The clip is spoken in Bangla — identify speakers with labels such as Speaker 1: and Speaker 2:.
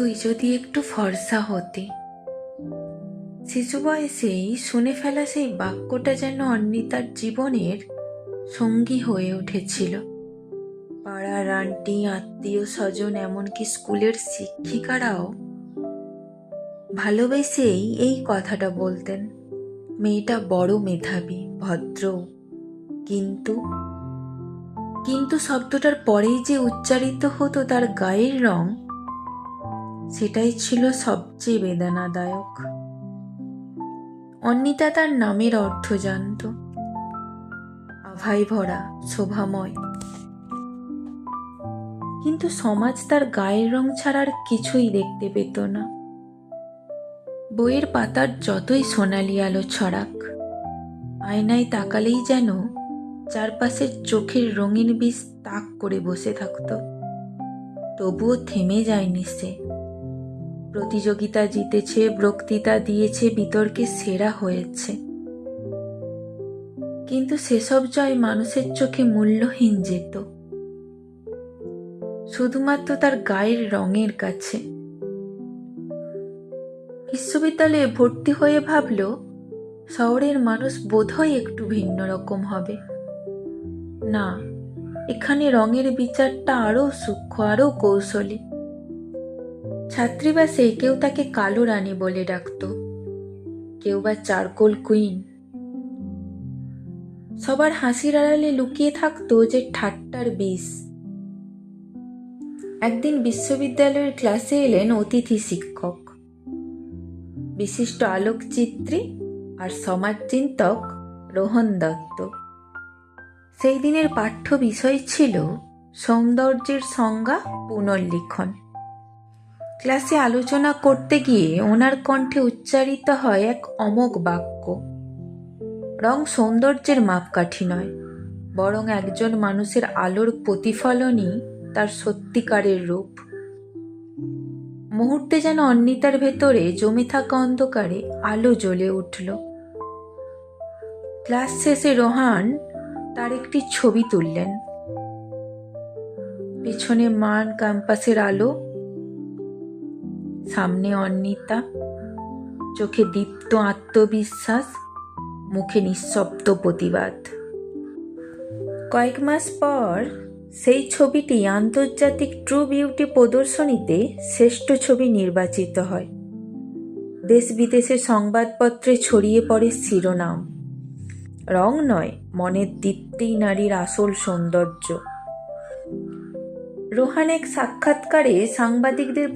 Speaker 1: তুই যদি একটু ফর্সা হতি। শিশু বয়সেই শুনে ফেলা সেই বাক্যটা যেন অন্বিতার জীবনের সঙ্গী হয়ে উঠেছিল। পাড়ার আন্টি, আত্মীয় স্বজন, এমনকি স্কুলের শিক্ষিকারাও ভালোবেসেই এই কথাটা বলতেন। মেয়েটা বড় মেধাবী, ভদ্র, কিন্তু কিন্তু শব্দটার পরেই যে উচ্চারিত হতো তার গায়ের রং সেটাই ছিল সবচেয়ে বেদনাদায়ক। অন্নিতা তার নামের অর্থ জানত। আভাই ভরা, শোভাময়। কিন্তু সমাজ তার গায়ের রং ছাড়ার কিছুই দেখতে পেত না। বইয়ের পাতার যতই সোনালি আলো ছড়াক, আয়নায় তাকালেই যেন চারপাশের চোখের রঙিন বীজ তাক করে বসে থাকতো। তবুও থেমে যায়নি সে। প্রতিযোগিতা জিতেছে, বক্তৃতা দিয়েছে, বিতর্কে সেরা হয়েছে। কিন্তু সেসব জয় মানুষের চোখে মূল্যহীন যেত শুধুমাত্র তার গায়ের রঙের কাছে। বিশ্ববিদ্যালয়ে ভর্তি হয়ে ভাবল, শহরের মানুষ বোধহয় একটু ভিন্ন রকম হবে। না, এখানে রঙের বিচারটা আরও সূক্ষ্ম, আরও কৌশলী। ছাত্রীবাসে কেউ তাকে কালো রানী বলে ডাকত। কেউ বা চারকোল কুইন। সবার হাসির আড়ালে লুকিয়ে থাকতো যে ঠাট্টার বিষ। একদিন বিশ্ববিদ্যালয়ের ক্লাসে এলেন অতিথি শিক্ষক। বিশিষ্ট আলোকচিত্রী আর সমাজচিন্তক রোহন দত্ত। সেই দিনের পাঠ্য বিষয় ছিল সৌন্দর্যের সংজ্ঞা পুনর্লিখন। ক্লাসে আলোচনা করতে গিয়ে ওনার কণ্ঠে উচ্চারিত হয় এক অমোঘ বাক্য। রং সৌন্দর্যের মাপকাঠি নয়, বরং একজন মানুষের আলোর প্রতিফলনই তার সত্যিকারের রূপ। মুহূর্তে যেন অন্নিতার ভেতরে জমে থাকা অন্ধকারে আলো জ্বলে উঠল। ক্লাস শেষে রোহান তার একটি ছবি তুললেন। পেছনে মান ক্যাম্পাসের আলো সামনে অন্নিতা চোখে দীপ্ত আত্মবিশ্বাস, মুখে নিঃশব্দ প্রতিবাদ। কয়েক মাস পর সেই ছবিটি আন্তর্জাতিক ট্রু বিউটি প্রদর্শনীতে শ্রেষ্ঠ ছবি নির্বাচিত হয়। দেশ বিদেশের সংবাদপত্রে ছড়িয়ে পড়ে শিরোনাম। রং নয়, মনের দীপ্তেই নারীর আসল সৌন্দর্য। রোহান এক সাক্ষাৎকারে সাংবাদিকদের